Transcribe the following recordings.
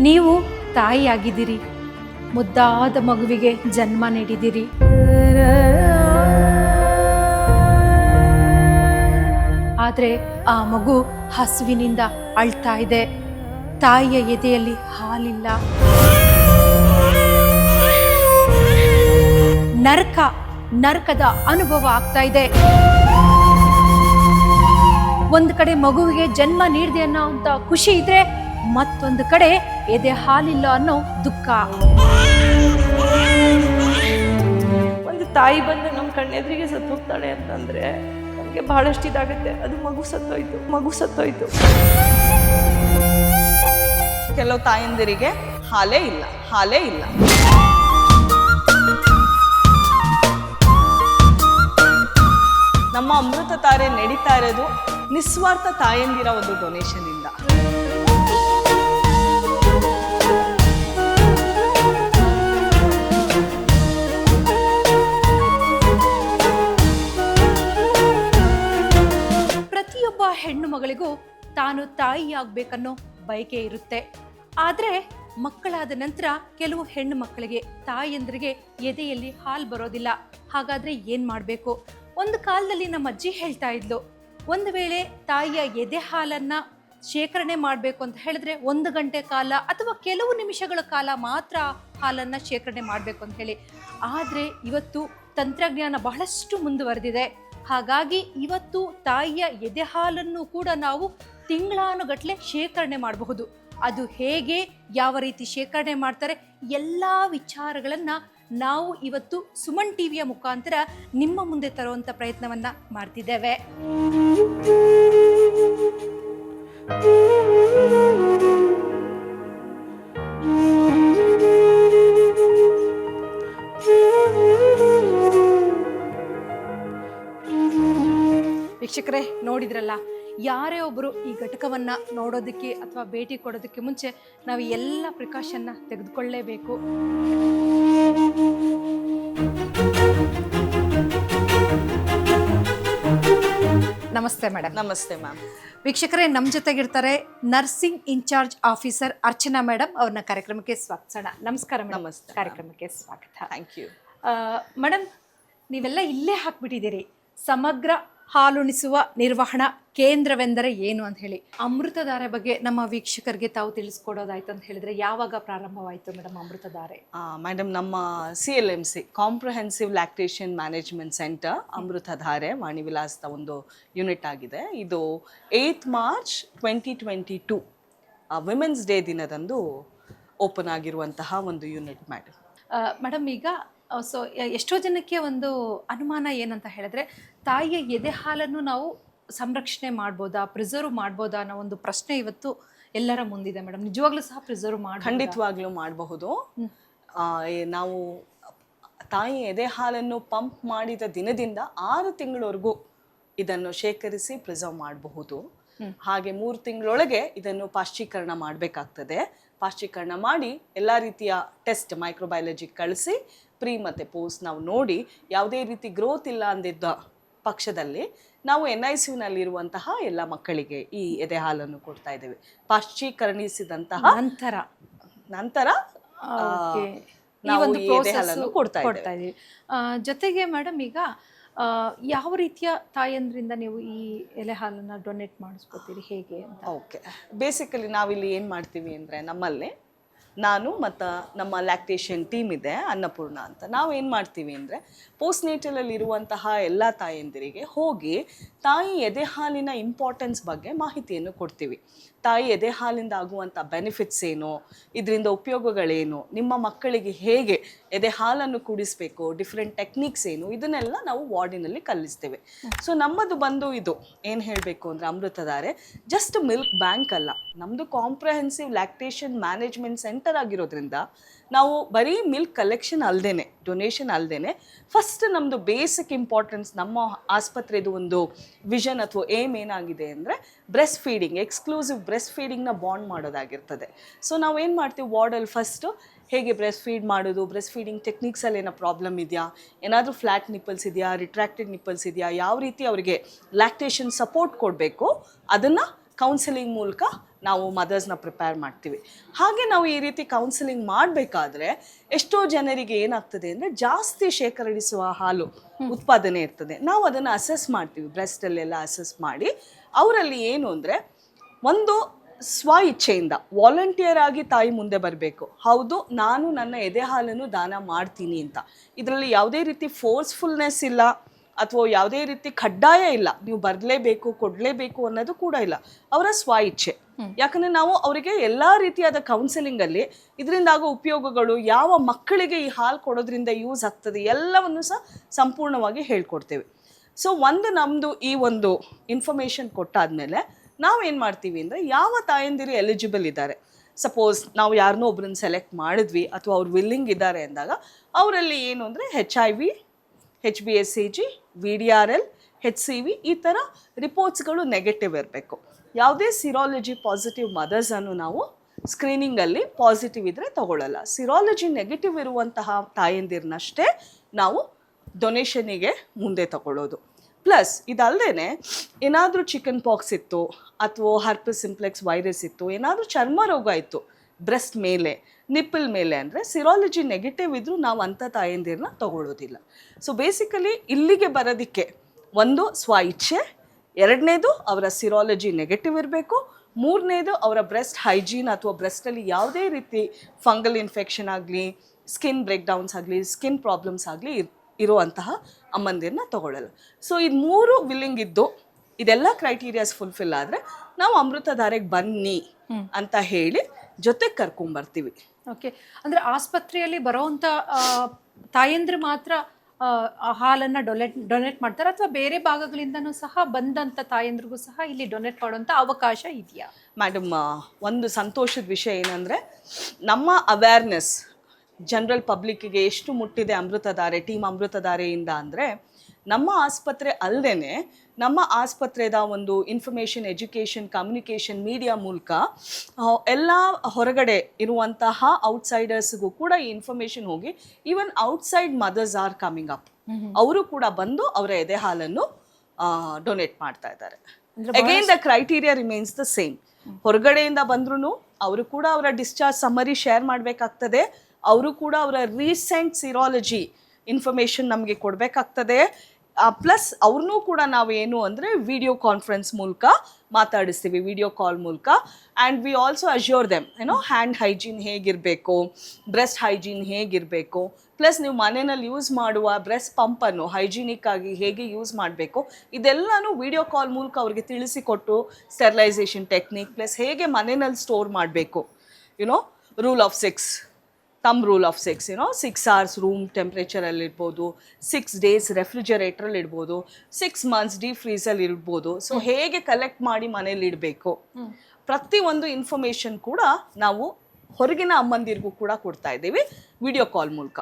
ನೀವು ತಾಯಿಯಾಗಿದ್ದೀರಿ. ಮುದ್ದಾದ ಮಗುವಿಗೆ ಜನ್ಮ ನೀಡಿದ್ದೀರಿ. ಆದರೆ ಆ ಮಗು ಹಸುವಿನಿಂದ ಅಳ್ತಾ ಇದೆ. ತಾಯಿಯ ಎದೆಯಲ್ಲಿ ಹಾಲಿಲ್ಲ. ನರಕ, ನರಕದ ಅನುಭವ ಆಗ್ತಾ ಇದೆ. ಒಂದು ಕಡೆ ಮಗುವಿಗೆ ಜನ್ಮ ನೀಡಿದೆ ಅನ್ನೋ ಅಂತ ಖುಷಿ ಇದ್ರೆ ಮತ್ತೊಂದು ಕಡೆ ಎದೆ ಹಾಲಿಲ್ಲ ಅನ್ನೋ ದುಃಖ. ಒಂದು ತಾಯಿ ಬಂದು ನಮ್ಮ ಕಣ್ಣೆದ್ರಿಗೆ ಸತ್ತು ಹೋಗ್ತಾಳೆ ಅಂತಂದ್ರೆ ನಮಗೆ ಬಹಳಷ್ಟು ಇದಾಗುತ್ತೆ. ಅದು ಮಗು ಸತ್ತೋಯ್ತು ಮಗು ಸತ್ತೋಯ್ತು. ಕೆಲವು ತಾಯಂದಿರಿಗೆ ಹಾಲೇ ಇಲ್ಲ ಹಾಲೇ ಇಲ್ಲ. ನಮ್ಮ ಅಮೃತ ತಾರೆ ನಡೀತಾ ಇರೋದು ನಿಸ್ವಾರ್ಥ ತಾಯಂದಿರ ಒಂದು ಡೊನೇಷನ್ ಇಂದ. ಹೆಣ್ಣು ಮಗಳಿಗೂ ತಾನು ತಾಯಿಯಾಗಬೇಕನ್ನೋ ಬಯಕೆ ಇರುತ್ತೆ. ಆದರೆ ಮಕ್ಕಳಾದ ನಂತರ ಕೆಲವು ಹೆಣ್ಣು ಮಕ್ಕಳಿಗೆ ತಾಯಿಯಂದ್ರಿಗೆ ಎದೆಯಲ್ಲಿ ಹಾಲು ಬರೋದಿಲ್ಲ. ಹಾಗಾದರೆ ಏನು ಮಾಡಬೇಕು? ಒಂದು ಕಾಲದಲ್ಲಿ ನಮ್ಮ ಅಜ್ಜಿ ಹೇಳ್ತಾ ಇದ್ಲು, ಒಂದು ವೇಳೆ ತಾಯಿಯ ಎದೆ ಹಾಲನ್ನು ಶೇಖರಣೆ ಮಾಡಬೇಕು ಅಂತ ಹೇಳಿದ್ರೆ ಒಂದು ಗಂಟೆ ಕಾಲ ಅಥವಾ ಕೆಲವು ನಿಮಿಷಗಳ ಕಾಲ ಮಾತ್ರ ಹಾಲನ್ನು ಶೇಖರಣೆ ಮಾಡಬೇಕು ಅಂತ ಹೇಳಿ. ಆದರೆ ಇವತ್ತು ತಂತ್ರಜ್ಞಾನ ಬಹಳಷ್ಟು ಮುಂದುವರೆದಿದೆ. ಹಾಗಾಗಿ ಇವತ್ತು ತಾಯಿಯ ಎದೆಹಾಲನ್ನು ಕೂಡ ನಾವು ತಿಂಗಳಾನುಗಟ್ಟಲೆ ಶೇಖರಣೆ ಮಾಡಬಹುದು. ಅದು ಹೇಗೆ, ಯಾವ ರೀತಿ ಶೇಖರಣೆ ಮಾಡ್ತಾರೆ, ಎಲ್ಲ ವಿಚಾರಗಳನ್ನು ನಾವು ಇವತ್ತು ಸುಮನ್ ಟಿವಿಯ ಮುಖಾಂತರ ನಿಮ್ಮ ಮುಂದೆ ತರುವಂಥ ಪ್ರಯತ್ನವನ್ನು ಮಾಡ್ತಿದ್ದೇವೆ. ವೀಕ್ಷಕರೇ ನೋಡಿದ್ರಲ್ಲ ಯಾರೇ ಒಬ್ಬರು ಈ ಘಟಕವನ್ನು ನೋಡೋದಕ್ಕೆ ಅಥವಾ ಭೇಟಿ ಕೊಡೋದಕ್ಕೆ ಮುಂಚೆ ನಾವು ಎಲ್ಲ ಪ್ರಿಕಾಷನ್ನ ತೆಗೆದುಕೊಳ್ಳೇಬೇಕು. ನಮಸ್ತೆ ಮೇಡಮ್. ನಮಸ್ತೆ ಮ್ಯಾಮ್. ವೀಕ್ಷಕರೇ ನಮ್ಮ ಜೊತೆಗಿರ್ತಾರೆ nursing in-charge officer Archana madam ಅವ್ರನ್ನ ಕಾರ್ಯಕ್ರಮಕ್ಕೆ ಸ್ವಾಗತಿಸೋಣ. ನಮಸ್ಕಾರ ಮೇಡಮ್. ನಮಸ್ತೆ, ಕಾರ್ಯಕ್ರಮಕ್ಕೆ ಸ್ವಾಗತ. ಥ್ಯಾಂಕ್ ಯು ಮೇಡಮ್ ನೀವೆಲ್ಲ ಇಲ್ಲೇ ಹಾಕ್ಬಿಟ್ಟಿದ್ದೀರಿ. ಸಮಗ್ರ ಹಾಲುಣಿಸುವ ನಿರ್ವಹಣಾ ಕೇಂದ್ರವೆಂದರೆ ಏನು ಅಂತ ಹೇಳಿ. ಅಮೃತಧಾರೆ ಬಗ್ಗೆ ನಮ್ಮ ವೀಕ್ಷಕರಿಗೆ ತಾವು ತಿಳಿಸ್ಕೊಡೋದಾಯ್ತು ಅಂತ ಹೇಳಿದ್ರೆ ಯಾವಾಗ ಪ್ರಾರಂಭವಾಯಿತು ಮೇಡಮ್ ಅಮೃತಧಾರೆ? ಮೇಡಮ್ ನಮ್ಮ C L M C comprehensive lactation management centre Amrutadhare ವಾಣಿವಿಲಾಸದ ಒಂದು ಯೂನಿಟ್ ಆಗಿದೆ. ಇದು eighth March twenty twenty two women's day ದಿನದಂದು ಓಪನ್ ಆಗಿರುವಂತಹ ಒಂದು ಯೂನಿಟ್ ಮೇಡಮ್ ಮೇಡಮ್ ಈಗ ಸೊ ಎಷ್ಟೋ ಜನಕ್ಕೆ ಒಂದು ಅನುಮಾನ ಏನಂತ ಹೇಳಿದ್ರೆ ತಾಯಿಯ ಎದೆ ಹಾಲನ್ನು ನಾವು ಸಂರಕ್ಷಣೆ ಮಾಡ್ಬೋದಾ ಪ್ರಿಸರ್ವ್ ಮಾಡ್ಬೋದಾ ಅನ್ನೋ ಒಂದು ಪ್ರಶ್ನೆ ಇವತ್ತು ಎಲ್ಲರ ಮುಂದಿದೆ ಮೇಡಮ್. ನಿಜವಾಗ್ಲೂ ಸಹ ಪ್ರಿಸರ್ವ್ ಮಾಡಿ ಖಂಡಿತವಾಗ್ಲೂ ಮಾಡಬಹುದು. ನಾವು ತಾಯಿ ಎದೆ ಹಾಲನ್ನು ಪಂಪ್ ಮಾಡಿದ ದಿನದಿಂದ ಆರು ತಿಂಗಳವರೆಗೂ ಇದನ್ನು ಶೇಖರಿಸಿ ಪ್ರಿಸರ್ವ್ ಮಾಡಬಹುದು. ಹಾಗೆ ಮೂರು ತಿಂಗಳೊಳಗೆ ಇದನ್ನು ಪಾಶ್ಚೀಕರಣ ಮಾಡಬೇಕಾಗ್ತದೆ. ಪಾಶ್ಚೀಕರಣ ಮಾಡಿ ಎಲ್ಲ ರೀತಿಯ ಟೆಸ್ಟ್ ಮೈಕ್ರೋಬಯಾಲಜಿ ಕಳಿಸಿ ಪ್ರೀ ಮತ್ತು ಪೋಸ್ಟ್ ನಾವು ನೋಡಿ ಯಾವುದೇ ರೀತಿ ಗ್ರೋತ್ ಇಲ್ಲ ಅಂದಿದ್ದ ಪಕ್ಷದಲ್ಲಿ ನಾವು ಎನ್ ಐ ಸಿನಲ್ಲಿರುವಂತಹ ಎಲ್ಲ ಮಕ್ಕಳಿಗೆ ಈ ಎದೆ ಹಾಲನ್ನು ಕೊಡ್ತಾ ಇದ್ದೇವೆ. ಪಾಶ್ಚೀಕರಣಿಸಿದಂತಹ ನಂತರ. ನಂತರ ನಾವು ಒಂದು ಈ ಎದೆ ಹಾಲನ್ನು ಕೊಡ್ತಾ ಕೊಡ್ತಾ ಇದ್ದೀವಿ. ಜೊತೆಗೆ ಮೇಡಮ್ ಈಗ ಆ, ಯಾವ ರೀತಿಯ ತಾಯಂದ್ರಿಂದ ನೀವು ಈ ಎಲೆ ಹಾಲನ್ನ ಡೊನೇಟ್ ಮಾಡಿಸ್ಕೋತೀರಿ? ಹೇಗೆ ಅಂತ. ಓಕೆ ಬೇಸಿಕಲಿ ನಾವಿಲ್ಲಿ ಏನು ಮಾಡ್ತೀವಿ ಅಂದರೆ ನಮ್ಮಲ್ಲಿ ನಾನು ಮತ್ತು ನಮ್ಮ ಲ್ಯಾಕ್ಟೇಷನ್ ಟೀಮ್ ಇದೆ, ಅನ್ನಪೂರ್ಣ ಅಂತ. ನಾವು ಏನು ಮಾಡ್ತೀವಿ ಅಂದರೆ ಪೋಸ್ಟ್ ನೇಟಲಲ್ಲಿ ಇರುವಂತಹ ಎಲ್ಲ ತಾಯಂದಿರಿಗೆ ಹೋಗಿ ತಾಯಿ ಎದೆ ಹಾಲಿನ ಇಂಪಾರ್ಟೆನ್ಸ್ ಬಗ್ಗೆ ಮಾಹಿತಿಯನ್ನು ಕೊಡ್ತೀವಿ. ತಾಯಿ ಎದೆ ಹಾಲಿಂದ ಆಗುವಂಥ ಬೆನಿಫಿಟ್ಸ್ ಏನು? ಇದರಿಂದ ಉಪಯೋಗಗಳೇನು? ನಿಮ್ಮ ಮಕ್ಕಳಿಗೆ ಹೇಗೆ ಎದೆ ಹಾಲನ್ನು ಕುಡಿಸಬೇಕು? ಡಿಫ್ರೆಂಟ್ ಟೆಕ್ನಿಕ್ಸ್ ಏನು? ಇದನ್ನೆಲ್ಲ ನಾವು ವಾರ್ಡಿನಲ್ಲಿ ಕಲಿಸ್ತೇವೆ. ಸೊ ನಮ್ಮದು ಬಂದು ಇದು. ಏನು ಹೇಳಬೇಕು ಅಂದರೆ ಅಮೃತಧಾರೆ. ಜಸ್ಟ್ ಮಿಲ್ಕ್ ಬ್ಯಾಂಕ್ ಅಲ್ಲ. ನಮ್ಮದು ಕಾಂಪ್ರಹೆನ್ಸಿವ್ ಲ್ಯಾಕ್ಟೇಷನ್ ಮ್ಯಾನೇಜ್ಮೆಂಟ್ ಸೆಂಟರ್ ಆಗಿರೋದ್ರಿಂದ ನಾವು ಬರೀ ಮಿಲ್ಕ್ ಕಲೆಕ್ಷನ್ ಅಲ್ಲದೇ ಡೊನೇಷನ್ ಅಲ್ಲದೇ ಫಸ್ಟ್ ನಮ್ಮದು ಬೇಸಿಕ್ ಇಂಪಾರ್ಟೆನ್ಸ್ ನಮ್ಮ ಆಸ್ಪತ್ರೆದು ಒಂದು ವಿಷನ್ ಅಥವಾ ಏಮ್ ಏನಾಗಿದೆ ಅಂದರೆ ಬ್ರೆಸ್ಟ್ ಫೀಡಿಂಗ್ ಎಕ್ಸ್ಕ್ಲೂಸಿವ್ ಬ್ರೆಸ್ಟ್ ಫೀಡಿಂಗ್ನ ಬಾಂಡ್ ಮಾಡೋದಾಗಿರ್ತದೆ. ಸೊ ನಾವು ಏನು ಮಾಡ್ತೀವಿ ವಾರ್ಡಲ್ಲಿ ಫಸ್ಟು ಹೇಗೆ ಬ್ರೆಸ್ಟ್ ಫೀಡ್ ಮಾಡೋದು ಬ್ರೆಸ್ಟ್ ಫೀಡಿಂಗ್ ಟೆಕ್ನಿಕ್ಸಲ್ಲಿ ಏನೋ ಪ್ರಾಬ್ಲಮ್ ಇದೆಯಾ, ಏನಾದರೂ ಫ್ಲ್ಯಾಟ್ ನಿಪ್ಪಲ್ಸ್ ಇದೆಯಾ ರಿಟ್ರಾಕ್ಟೆಡ್ ನಿಪ್ಪಲ್ಸ್ ಇದೆಯಾ, ಯಾವ ರೀತಿ ಅವರಿಗೆ ಲ್ಯಾಕ್ಟೇಷನ್ ಸಪೋರ್ಟ್ ಕೊಡಬೇಕು, ಅದನ್ನು ಕೌನ್ಸಿಲಿಂಗ್ ಮೂಲಕ ನಾವು ಮದರ್ಸ್ನ ಪ್ರಿಪೇರ್ ಮಾಡ್ತೀವಿ. ಹಾಗೆ ನಾವು ಈ ರೀತಿ ಕೌನ್ಸಿಲಿಂಗ್ ಮಾಡಬೇಕಾದ್ರೆ ಎಷ್ಟೋ ಜನರಿಗೆ ಏನಾಗ್ತದೆ ಅಂದರೆ ಜಾಸ್ತಿ ಶೇಖರಿಸುವ ಹಾಲು ಉತ್ಪಾದನೆ ಇರ್ತದೆ. ನಾವು ಅದನ್ನು ಅಸೆಸ್ ಮಾಡ್ತೀವಿ ಬ್ರೆಸ್ಟಲ್ಲೆಲ್ಲ ಅಸೆಸ್ ಮಾಡಿ. ಅವರಲ್ಲಿ ಏನು ಅಂದರೆ ಒಂದು ಸ್ವ ಇಚ್ಛೆಯಿಂದ ವಾಲಂಟಿಯರ್ ಆಗಿ ತಾಯಿ ಮುಂದೆ ಬರಬೇಕು. ಹೌದು ನಾನು ನನ್ನ ಎದೆ ಹಾಲನ್ನು ದಾನ ಮಾಡ್ತೀನಿ ಅಂತ. ಇದರಲ್ಲಿ ಯಾವುದೇ ರೀತಿ ಫೋರ್ಸ್ಫುಲ್ನೆಸ್ ಇಲ್ಲ. ಅಥವಾ ಯಾವುದೇ ರೀತಿ ಕಡ್ಡಾಯ ಇಲ್ಲ ನೀವು ಬರಲೇಬೇಕು ಕೊಡಲೇಬೇಕು ಅನ್ನೋದು ಕೂಡ ಇಲ್ಲ. ಅವರ ಸ್ವ ಇಚ್ಛೆ ಯಾಕಂದ್ರೆ ನಾವು ಅವರಿಗೆ ಎಲ್ಲ ರೀತಿಯಾದ ಕೌನ್ಸಿಲಿಂಗ್ ಅಲ್ಲಿ ಇದರಿಂದ ಆಗೋ ಉಪಯೋಗಗಳು ಯಾವ ಮಕ್ಕಳಿಗೆ ಈ ಹಾಲು ಕೊಡೋದ್ರಿಂದ ಯೂಸ್ ಆಗ್ತದೆ ಎಲ್ಲವನ್ನು ಸಹ ಸಂಪೂರ್ಣವಾಗಿ ಹೇಳ್ಕೊಡ್ತೇವೆ. ಸೊ ಒಂದು ನಮ್ಮದು ಈ ಒಂದು ಇನ್ಫಾರ್ಮೇಷನ್ ಕೊಟ್ಟಾದ್ಮೇಲೆ ಏನು ಮಾಡ್ತೀವಿ ಅಂದರೆ ಯಾವ ತಾಯಂದಿರು ಎಲಿಜಿಬಲ್ ಇದ್ದಾರೆ. ಸಪೋಸ್ ನಾವು ಯಾರನ್ನೋ ಒಬ್ಬರನ್ನ ಸೆಲೆಕ್ಟ್ ಮಾಡಿದ್ವಿ ಅಥವಾ ಅವ್ರು ವಿಲ್ಲಿಂಗ್ ಇದ್ದಾರೆ ಅಂದಾಗ ಅವರಲ್ಲಿ ಏನು ಅಂದರೆ H I V H B S C G V D R L H C V ಈ ಥರ ರಿಪೋರ್ಟ್ಸ್ಗಳು ನೆಗೆಟಿವ್ ಇರಬೇಕು. ಯಾವುದೇ ಸಿರಾಲಜಿ ಪಾಸಿಟಿವ್ ಮದರ್ಸನ್ನು ನಾವು ಸ್ಕ್ರೀನಿಂಗಲ್ಲಿ ಪಾಸಿಟಿವ್ ಇದ್ದರೆ ತಗೊಳ್ಳಲ್ಲ. ಸಿರಾಲಜಿ ನೆಗೆಟಿವ್ ಇರುವಂತಹ ತಾಯಂದಿರನ್ನಷ್ಟೇ ನಾವು ಡೊನೇಷನಿಗೆ ಮುಂದೆ ತಗೊಳ್ಳೋದು. ಪ್ಲಸ್ ಇದಲ್ಲದೆ ಏನಾದರೂ ಚಿಕನ್ ಪಾಕ್ಸ್ ಇತ್ತು, ಅಥವಾ ಹರ್ಪಸ್ ಸಿಂಪ್ಲೆಕ್ಸ್ ವೈರಸ್ ಇತ್ತು, ಏನಾದರೂ ಚರ್ಮ ರೋಗ ಇತ್ತು ಬ್ರೆಸ್ಟ್ ಮೇಲೆ ನಿಪ್ಪಲ್ ಮೇಲೆ ಅಂದರೆ ಸಿರಾಲಜಿ ನೆಗೆಟಿವ್ ಇದ್ದರೂ ನಾವು ಅಂಥ ತಾಯಂದಿರನ್ನ ತಗೊಳ್ಳೋದಿಲ್ಲ. ಸೊ ಬೇಸಿಕಲಿ ಇಲ್ಲಿಗೆ ಬರೋದಕ್ಕೆ ಒಂದು ಸ್ವ ಇಚ್ಛೆ ಎರಡನೇದು ಅವರ ಸಿರಾಲಜಿ ನೆಗೆಟಿವ್ ಇರಬೇಕು ಮೂರನೇದು ಅವರ ಬ್ರೆಸ್ಟ್ ಹೈಜೀನ್ ಅಥವಾ ಬ್ರೆಸ್ಟಲ್ಲಿ ಯಾವುದೇ ರೀತಿ ಫಂಗಲ್ ಇನ್ಫೆಕ್ಷನ್ ಆಗಲಿ ಸ್ಕಿನ್ ಬ್ರೇಕ್ ಡೌನ್ಸ್ ಆಗಲಿ ಸ್ಕಿನ್ ಪ್ರಾಬ್ಲಮ್ಸ್ ಆಗಲಿ ಇರುವಂತಹ ಅಮ್ಮಂದಿರನ್ನ ತಗೊಳ್ಳಲ್ಲ. ಸೊ ಇದು ಮೂರು ವಿಲ್ಲಿಂಗ್ ಇದ್ದು ಇದೆಲ್ಲ ಕ್ರೈಟೀರಿಯಾಸ್ ಫುಲ್ಫಿಲ್ ಆದರೆ ನಾವು ಅಮೃತಧಾರೆಗೆ ಬನ್ನಿ ಅಂತ ಹೇಳಿ ಜೊತೆಗೆ ಕರ್ಕೊಂಬರ್ತೀವಿ. ಓಕೆ ಅಂದ್ರೆ ಆಸ್ಪತ್ರೆಯಲ್ಲಿ ಬರೋವಂಥ ತಾಯಂದ್ರೆ ಮಾತ್ರ ಹಾಲನ್ನು ಡೊನೇಟ್ ಡೊನೇಟ್ ಮಾಡ್ತಾರೆ ಅಥವಾ ಬೇರೆ ಭಾಗಗಳಿಂದನೂ ಸಹ ಬಂದಂಥ ತಾಯಂದ್ರಿಗೂ ಸಹ ಇಲ್ಲಿ ಡೊನೇಟ್ ಮಾಡುವಂಥ ಅವಕಾಶ ಇದೆಯಾ? ಮೇಡಮ್ ಒಂದು ಸಂತೋಷದ ವಿಷಯ ಏನಂದರೆ, ನಮ್ಮ ಅವೇರ್ನೆಸ್ ಜನರಲ್ ಪಬ್ಲಿಕ್ಕಿಗೆ ಎಷ್ಟು ಮುಟ್ಟಿದೆ ಅಮೃತಧಾರೆ ಟೀಮ್ ಅಮೃತಧಾರೆಯಿಂದ ಅಂದರೆ ನಮ್ಮ ಆಸ್ಪತ್ರೆ ಅಲ್ಲದೆ ನಮ್ಮ ಆಸ್ಪತ್ರೆದ ಒಂದು ಇನ್ಫಾರ್ಮೇಷನ್ ಎಜುಕೇಷನ್ ಕಮ್ಯುನಿಕೇಷನ್ ಮೀಡಿಯಾ ಮೂಲಕ ಎಲ್ಲ ಹೊರಗಡೆ ಇರುವಂತಹ ಔಟ್ಸೈಡರ್ಸ್ಗೂ ಕೂಡ ಈ ಇನ್ಫಾರ್ಮೇಷನ್ ಹೋಗಿ even outside mothers are coming up ಅವರು ಕೂಡ ಬಂದು ಅವರ ಎದೆ ಹಾಲನ್ನು ಡೊನೇಟ್ ಮಾಡ್ತಾ ಇದ್ದಾರೆ. Again the criteria remains the same ಹೊರಗಡೆಯಿಂದ ಬಂದ್ರು ಅವರು ಕೂಡ ಅವರ ಡಿಸ್ಚಾರ್ಜ್ ಸಮ್ಮರಿ ಶೇರ್ ಮಾಡಬೇಕಾಗ್ತದೆ. ಅವರು ಕೂಡ ಅವರ ರೀಸೆಂಟ್ ಸಿರಾಲಜಿ ಇನ್ಫಾರ್ಮೇಷನ್ ನಮಗೆ ಕೊಡಬೇಕಾಗ್ತದೆ. ಪ್ಲಸ್ ಅವ್ರನ್ನೂ ಕೂಡ ನಾವು ಏನು ಅಂದರೆ ವಿಡಿಯೋ ಕಾನ್ಫರೆನ್ಸ್ ಮೂಲಕ ಮಾತಾಡಿಸ್ತೀವಿ ವಿಡಿಯೋ ಕಾಲ್ ಮೂಲಕ. And we also assure them ಏನೋ ಹ್ಯಾಂಡ್ ಹೈಜೀನ್ ಹೇಗಿರಬೇಕು ಬ್ರೆಸ್ಟ್ ಹೈಜೀನ್ ಹೇಗಿರಬೇಕು. ಪ್ಲಸ್ ನೀವು ಮನೆಯಲ್ಲಿ ಯೂಸ್ ಮಾಡುವ ಬ್ರೆಸ್ಟ್ ಪಂಪನ್ನು ಹೈಜೀನಿಕ್ ಆಗಿ ಹೇಗೆ ಯೂಸ್ ಮಾಡಬೇಕು, ಇದೆಲ್ಲನೂ ವಿಡಿಯೋ ಕಾಲ್ ಮೂಲಕ ಅವ್ರಿಗೆ ತಿಳಿಸಿಕೊಟ್ಟು ಸ್ಟೆರಿಲೈಸೇಷನ್ ಟೆಕ್ನಿಕ್ ಪ್ಲಸ್ ಹೇಗೆ ಮನೆಯಲ್ಲಿ ಸ್ಟೋರ್ ಮಾಡಬೇಕು you know rule of six thumb rule of six ಏನೋ ಸಿಕ್ಸ್ ಅವರ್ಸ್ ರೂಮ್ ಟೆಂಪ್ರೇಚರಲ್ಲಿ ಇಡ್ಬೋದು ಸಿಕ್ಸ್ ಡೇಸ್ ರೆಫ್ರಿಜರೇಟ್ರಲ್ಲಿ ಇಡ್ಬೋದು ಸಿಕ್ಸ್ ಮಂತ್ಸ್ ಡೀಪ್ ಫ್ರೀಸಲ್ಲಿ ಇಡ್ಬೋದು. ಸೊ ಹೇಗೆ ಕಲೆಕ್ಟ್ ಮಾಡಿ ಮನೇಲಿ ಇಡಬೇಕು? ಪ್ರತಿಯೊಂದು ಇನ್ಫಾರ್ಮೇಷನ್ ಕೂಡ ನಾವು ಹೊರಗಿನ ಅಮ್ಮಂದಿರಿಗೂ ಕೂಡ ಕೊಡ್ತಾ ಇದ್ದೀವಿ ವಿಡಿಯೋ ಕಾಲ್ ಮೂಲಕ.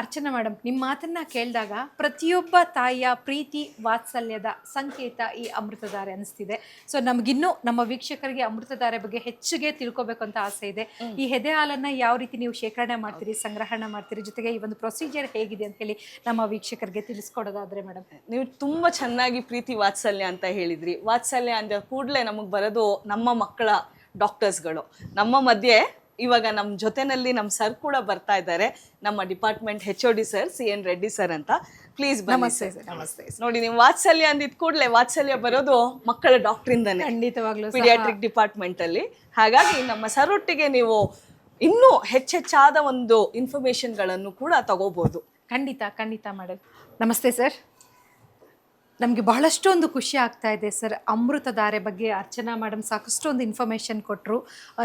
ಅರ್ಚನಾ ಮೇಡಮ್ ನಿಮ್ಮ ಮಾತನ್ನ ಕೇಳಿದಾಗ ಪ್ರತಿಯೊಬ್ಬ ತಾಯಿಯ ಪ್ರೀತಿ ವಾತ್ಸಲ್ಯದ ಸಂಕೇತ ಈ ಅಮೃತಧಾರೆ ಅನಿಸ್ತಿದೆ. ಸೊ ನಮಗಿನ್ನೂ ನಮ್ಮ ವೀಕ್ಷಕರಿಗೆ ಅಮೃತಧಾರೆ ಬಗ್ಗೆ ಹೆಚ್ಚಿಗೆ ತಿಳ್ಕೊಬೇಕು ಅಂತ ಆಸೆ ಇದೆ. ಈ ಹೆದೆ ಹಾಲನ್ನ ಯಾವ ರೀತಿ ನೀವು ಶೇಖರಣೆ ಮಾಡ್ತೀರಿ ಸಂಗ್ರಹಣೆ ಮಾಡ್ತೀರಿ ಜೊತೆಗೆ ಈ ಒಂದು ಪ್ರೊಸೀಜರ್ ಹೇಗಿದೆ ಅಂತ ಹೇಳಿ ನಮ್ಮ ವೀಕ್ಷಕರಿಗೆ ತಿಳಿಸ್ಕೊಡೋದಾದ್ರೆ ಮೇಡಮ್ ನೀವು ತುಂಬ ಚೆನ್ನಾಗಿ ಪ್ರೀತಿ ವಾತ್ಸಲ್ಯ ಅಂತ ಹೇಳಿದ್ರಿ. ವಾತ್ಸಲ್ಯ ಅಂದ ಕೂಡಲೇ ನಮಗೆ ಬರೋದು ನಮ್ಮ ಮಕ್ಕಳ ಡಾಕ್ಟರ್ಸ್ಗಳು ನಮ್ಮ ಮಧ್ಯೆ ಇವಾಗ ನಮ್ಮ ಜೊತೆನಲ್ಲಿ ನಮ್ಮ ಸರ್ ಕೂಡ ಬರ್ತಾ ಇದ್ದಾರೆ. ನಮ್ಮ department H O D sir C N Reddy sir ಅಂತ. ಪ್ಲೀಸ್ ನಮಸ್ತೆ ಸರ್. ನಮಸ್ತೆ ನೋಡಿ ನೀವು ವಾತ್ಸಲ್ಯ ಅಂದಿದ್ ಕೂಡಲೇ ವಾತ್ಸಲ್ಯ ಬರೋದು ಮಕ್ಕಳ ಡಾಕ್ಟರ್ ಇಂದಾನೆ ಖಂಡಿತವಾಗ್ಲೂ ಪಿಡಿಯಾಟ್ರಿಕ್ ಡಿಪಾರ್ಟ್ಮೆಂಟ್ ಅಲ್ಲಿ. ಹಾಗಾಗಿ ನಮ್ಮ ಸರೊಟ್ಟಿಗೆ ನೀವು ಇನ್ನೂ ಹೆಚ್ಚೆಚ್ಚಾದ ಒಂದು ಇನ್ಫಾರ್ಮೇಶನ್ಗಳನ್ನು ಕೂಡ ತಗೋಬಹುದು ಖಂಡಿತ ಖಂಡಿತ ಮೇಡಮ್ ನಮಸ್ತೆ ಸರ್ ನಮಗೆ ಬಹಳಷ್ಟು ಒಂದು ಖುಷಿ ಆಗ್ತಾ ಇದೆ ಸರ್. ಅಮೃತಧಾರೆ ಬಗ್ಗೆ ಅರ್ಚನಾ ಮೇಡಮ್ ಸಾಕಷ್ಟು ಒಂದು ಇನ್ಫಾರ್ಮೇಷನ್ ಕೊಟ್ಟರು